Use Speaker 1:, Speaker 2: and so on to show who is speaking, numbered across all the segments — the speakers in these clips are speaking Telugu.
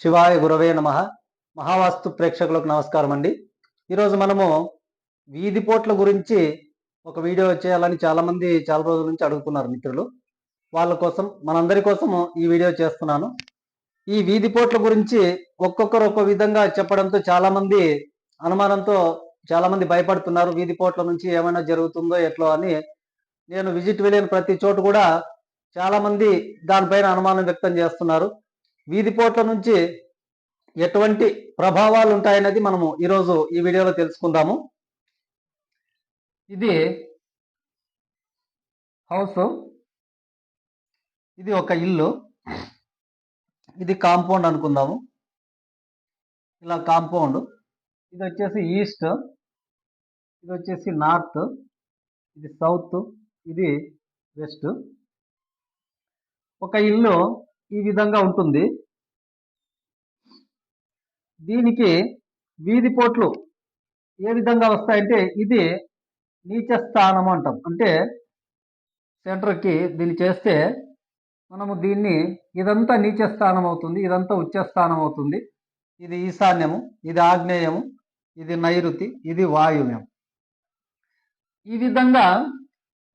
Speaker 1: శివాయ గురవే నమ. మహావాస్తు ప్రేక్షకులకు నమస్కారం అండి. ఈరోజు మనము వీధి పోట్ల గురించి ఒక వీడియో చేయాలని చాలామంది చాలా రోజుల నుంచి అడుగుతున్నారు మిత్రులు. వాళ్ళ కోసం మనందరి కోసం ఈ వీడియో చేస్తున్నాను. ఈ వీధి పోట్ల గురించి ఒక్కొక్కరు ఒక్కో విధంగా చెప్పడంతో చాలామంది అనుమానంతో చాలామంది భయపడుతున్నారు. వీధిపోట్ల నుంచి ఏమైనా జరుగుతుందో ఎట్లో అని నేను విజిట్ వెళ్ళిన ప్రతి చోటు కూడా చాలామంది దానిపైన అనుమానం వ్యక్తం చేస్తున్నారు. వీధి పోట్ల నుంచి ఎటువంటి ప్రభావాలు ఉంటాయనేది మనము ఈరోజు ఈ వీడియోలో తెలుసుకుందాము. ఇది హౌస్. ఇది ఒక ఇల్లు. ఇది కాంపౌండ్ అనుకుందాము. ఇలా కాంపౌండ్. ఇది వచ్చేసి ఈస్ట్. ఇది వచ్చేసి నార్త్. ఇది సౌత్. ఇది వెస్ట్. ఒక ఇల్లు ఈ విధంగా ఉంటుంది. దీనికి వీధి పోట్లు ఏ విధంగా వస్తాయంటే ఇది నీచ స్థానం అంటాం. అంటే సెంటర్కి దీన్ని చేస్తే మనము దీన్ని ఇదంతా నీచ స్థానం అవుతుంది ఇదంతా ఉచ్చ స్థానం అవుతుంది. ఇది ఈశాన్యము ఇది ఆగ్నేయము ఇది నైరుతి ఇది వాయువ్యం. ఈ విధంగా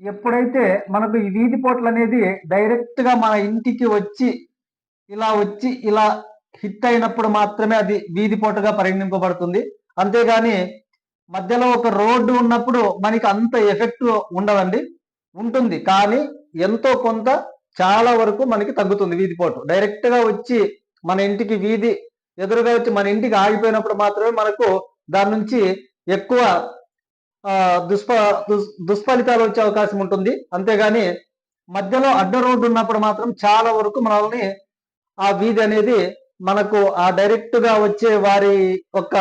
Speaker 1: ఎప్పుడైతే మనకు ఈ వీధి పోట్లు అనేది డైరెక్ట్గా మన ఇంటికి వచ్చి ఇలా వచ్చి ఇలా హిట్ అయినప్పుడు మాత్రమే అది వీధి పోటుగా పరిగణింపబడుతుంది. అంతేగాని మధ్యలో ఒక రోడ్డు ఉన్నప్పుడు మనకి అంత ఎఫెక్ట్ ఉండదండి. ఉంటుంది. కానీ ఎంతో కొంత చాలా వరకు మనకి తగ్గుతుంది వీధి పోటు డైరెక్ట్గా వచ్చి మన ఇంటికి వీధి ఎదురుగా వచ్చి మన ఇంటికి ఆగిపోయినప్పుడు మాత్రమే మనకు దాని నుంచి ఎక్కువ దుష్ప దుష్ఫలితాలు వచ్చే అవకాశం ఉంటుంది. అంతేగాని మధ్యలో అడ్డ రోడ్డు ఉన్నప్పుడు మాత్రం చాలా వరకు మనల్ని ఆ వీధి అనేది మనకు ఆ డైరెక్ట్గా వచ్చే వారి యొక్క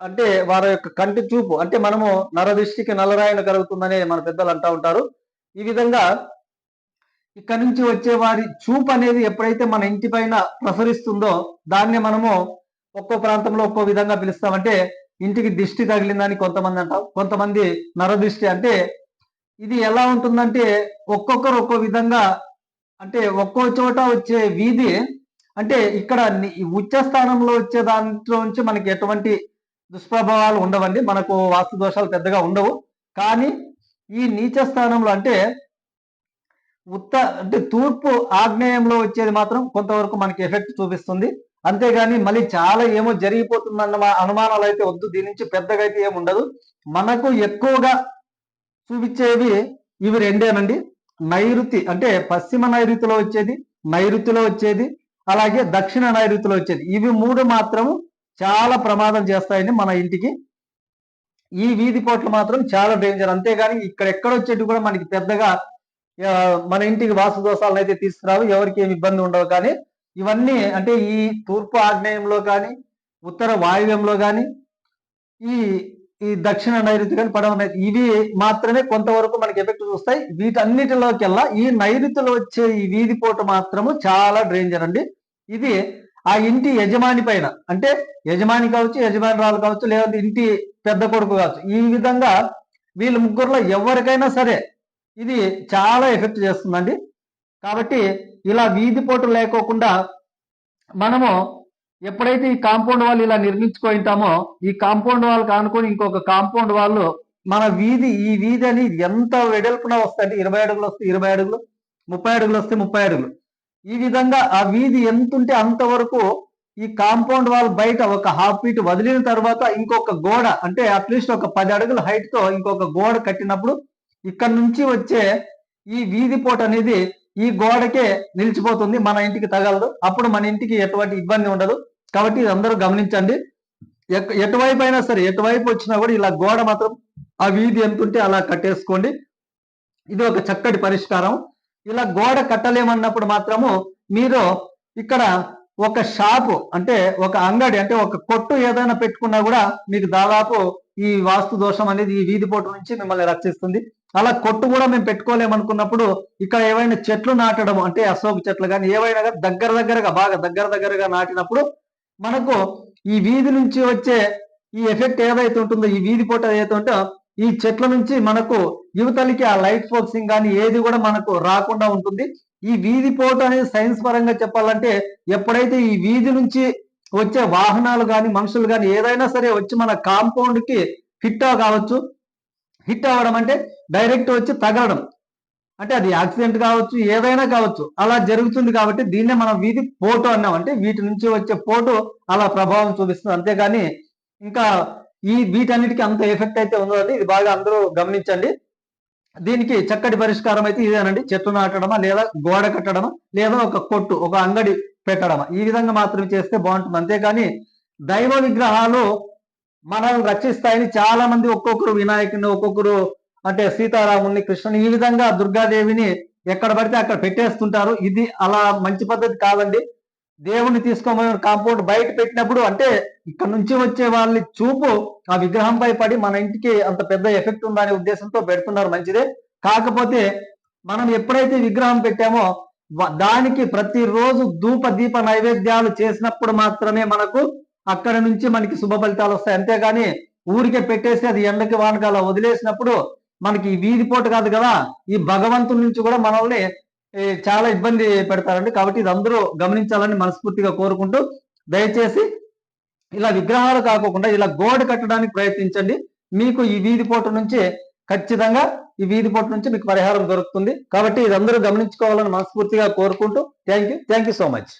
Speaker 1: అంటే వారి యొక్క కంటి చూపు అంటే మనము నరదృష్టికి నల్లరాయన కలుగుతుందని మన పెద్దలు అంటా ఉంటారు. ఈ విధంగా ఇక్కడ నుంచి వచ్చే వారి చూపు అనేది ఎప్పుడైతే మన ఇంటి పైన ప్రసరిస్తుందో దాన్ని మనము ఒక్కో ప్రాంతంలో ఒక్కో విధంగా పిలుస్తామంటే ఇంటికి దిష్టి తగిలిందని కొంతమంది అంటాం కొంతమంది నరదృష్టి అంటే ఇది ఎలా ఉంటుందంటే ఒక్కొక్కరు ఒక్కో విధంగా అంటే ఒక్కో చోట వచ్చే వీధి అంటే ఇక్కడ ఈ ఉచ్చ స్థానంలో వచ్చే దాంట్లో నుంచి మనకి ఎటువంటి దుష్ప్రభావాలు ఉండవండి. మనకు వాస్తు దోషాలు పెద్దగా ఉండవు. కానీ ఈ నీచ స్థానంలో అంటే ఉత్త అంటే తూర్పు ఆగ్నేయంలో వచ్చేది మాత్రం కొంతవరకు మనకి ఎఫెక్ట్ చూపిస్తుంది. అంతేగాని మళ్ళీ చాలా ఏమో జరిగిపోతుందన్న మా అనుమానాలు అయితే వద్దు. దీని నుంచి పెద్దగా అయితే ఏమి ఉండదు. మనకు ఎక్కువగా చూపించేవి ఇవి రెండేనండి. నైరుతి అంటే పశ్చిమ నైరుతిలో వచ్చేది నైరుతిలో వచ్చేది అలాగే దక్షిణ నైరుతిలో వచ్చేది. ఇవి మూడు మాత్రము చాలా ప్రమాదం చేస్తాయండి మన ఇంటికి. ఈ వీధి పోట్లు మాత్రం చాలా డేంజర్. అంతేగాని ఇక్కడ ఎక్కడ వచ్చేటి కూడా మనకి పెద్దగా మన ఇంటికి వాస్తు దోషాలను అయితే తీసుకురావు. ఎవరికి ఏమి ఇబ్బంది ఉండవు. కానీ ఇవన్నీ అంటే ఈ తూర్పు ఆగ్నేయంలో కానీ ఉత్తర వాయువ్యంలో కానీ ఈ ఈ దక్షిణ నైరుతి కానీ పడవ ఇవి మాత్రమే కొంతవరకు మనకి ఎఫెక్ట్ చూస్తాయి. వీటన్నిటిలోకెల్లా ఈ నైరుతిలో వచ్చే ఈ వీధిపోటు మాత్రము చాలా డేంజర్ అండి. ఇది ఆ ఇంటి యజమాని పైన అంటే యజమాని కావచ్చు యజమానురాలు కావచ్చు లేదంటే ఇంటి పెద్ద కొడుకు కావచ్చు ఈ విధంగా వీళ్ళ ముగ్గురులో ఎవరికైనా సరే ఇది చాలా ఎఫెక్ట్ చేస్తుందండి. కాబట్టి ఇలా వీధి పోటు లేకోకుండా మనము ఎప్పుడైతే ఈ కాంపౌండ్ వాళ్ళు ఇలా నిర్మించుకుంటామో ఈ కాంపౌండ్ వాళ్ళకి అనుకుని ఇంకొక కాంపౌండ్ వాళ్ళు మన వీధి ఈ వీధి అని ఎంత వెడల్పున వస్తాయంటే ఇరవై అడుగులు వస్తే ఇరవై అడుగులు ముప్పై అడుగులు వస్తే ముప్పై అడుగులు. ఈ విధంగా ఆ వీధి ఎంత ఉంటే అంతవరకు ఈ కాంపౌండ్ వాల్ బయట ఒక హాఫ్ ఫీట్ వదిలిన తర్వాత ఇంకొక గోడ అంటే అట్లీస్ట్ ఒక పది అడుగుల హైట్తో ఇంకొక గోడ కట్టినప్పుడు ఇక్కడ నుంచి వచ్చే ఈ వీధి పోటు అనేది ఈ గోడకే నిలిచిపోతుంది మన ఇంటికి తగలదు. అప్పుడు మన ఇంటికి ఎటువంటి ఇబ్బంది ఉండదు. కాబట్టి ఇది అందరూ గమనించండి. ఎక్- ఎటువైపు అయినా సరే ఎటువైపు వచ్చినా కూడా ఇలా గోడ మాత్రం ఆ వీధి ఎంతుంటే అలా కట్టేసుకోండి. ఇది ఒక చక్కటి పరిష్కారం. ఇలా గోడ కట్టలేమన్నప్పుడు మాత్రము మీరు ఇక్కడ ఒక షాపు అంటే ఒక అంగడి అంటే ఒక కొట్టు ఏదైనా పెట్టుకున్నా కూడా మీకు దాదాపు ఈ వాస్తు దోషం అనేది ఈ వీధి పోటు నుంచి మిమ్మల్ని రక్షిస్తుంది. అలా కొట్టు కూడా మేము పెట్టుకోలేమనుకున్నప్పుడు ఇక్కడ ఏవైనా చెట్లు నాటడం అంటే అశోక చెట్లు కానీ ఏవైనా దగ్గర దగ్గరగా బాగా దగ్గర దగ్గరగా నాటినప్పుడు మనకు ఈ వీధి నుంచి వచ్చే ఈ ఎఫెక్ట్ ఏదైతే ఉంటుందో ఈ వీధి పోట ఏదైతే ఉంటో ఈ చెట్ల నుంచి మనకు యువతలకి ఆ లైట్ ఫోక్సింగ్ కానీ ఏది కూడా మనకు రాకుండా ఉంటుంది. ఈ వీధి పోట అనేది సైన్స్ పరంగా చెప్పాలంటే ఎప్పుడైతే ఈ వీధి నుంచి వచ్చే వాహనాలు కానీ మనుషులు కానీ ఏదైనా సరే వచ్చి మన కాంపౌండ్కి ఫిట్ కావచ్చు. హిట్ అవ్వడం అంటే డైరెక్ట్ వచ్చి తగలడం. అంటే అది యాక్సిడెంట్ కావచ్చు ఏదైనా కావచ్చు. అలా జరుగుతుంది కాబట్టి దీన్నే మనం వీధి పోటు అన్నాం. అంటే వీటి నుంచి వచ్చే పోటు అలా ప్రభావం చూపిస్తుంది. అంతేగాని ఇంకా ఈ వీటన్నిటికీ అంత ఎఫెక్ట్ అయితే ఉందో అది ఇది బాగా అందరూ గమనించండి. దీనికి చక్కటి పరిష్కారం అయితే ఇదేనండి. చెట్టు నాటడమా లేదా గోడ కట్టడమా లేదా ఒక కొట్టు ఒక అంగడి పెట్టడమా? ఈ విధంగా మాత్రమే చేస్తే బాగుంటుంది. అంతేగాని దైవ విగ్రహాలు మనల్ని రక్షిస్తాయని చాలా మంది ఒక్కొక్కరు వినాయకుని ఒక్కొక్కరు అంటే సీతారాముని కృష్ణుని ఈ విధంగా దుర్గాదేవిని ఎక్కడ పడితే అక్కడ పెట్టేస్తుంటారు. ఇది అలా మంచి పద్ధతి కాదండి. దేవుణ్ణి తీసుకోమని కాంపౌండ్ బయట పెట్టినప్పుడు అంటే ఇక్కడ నుంచి వచ్చే వాళ్ళని చూపు ఆ విగ్రహంపై పడి మన ఇంటికి అంత పెద్ద ఎఫెక్ట్ ఉందనే ఉద్దేశంతో పెడుతున్నారు మంచిదే. కాకపోతే మనం ఎప్పుడైతే విగ్రహం పెట్టామో దానికి ప్రతిరోజు ధూప దీప నైవేద్యాలు చేసినప్పుడు మాత్రమే మనకు అక్కడ నుంచి మనకి శుభ ఫలితాలు వస్తాయి. అంతేగాని ఊరికే పెట్టేసి అది ఎండకి వానకి అలా వదిలేసినప్పుడు మనకి ఈ వీధి కాదు కదా ఈ భగవంతుడి నుంచి కూడా మనల్ని చాలా ఇబ్బంది పెడతారండి. కాబట్టి ఇది అందరూ గమనించాలని మనస్ఫూర్తిగా కోరుకుంటూ దయచేసి ఇలా విగ్రహాలు కాకోకుండా ఇలా గోడ కట్టడానికి ప్రయత్నించండి. మీకు ఈ వీధిపోటు నుంచి ఖచ్చితంగా ఈ వీధి పోట నుంచి మీకు పరిహారం దొరుకుతుంది. కాబట్టి ఇది అందరూ గమనించుకోవాలని మనస్ఫూర్తిగా కోరుకుంటూ thank you. Thank you so much.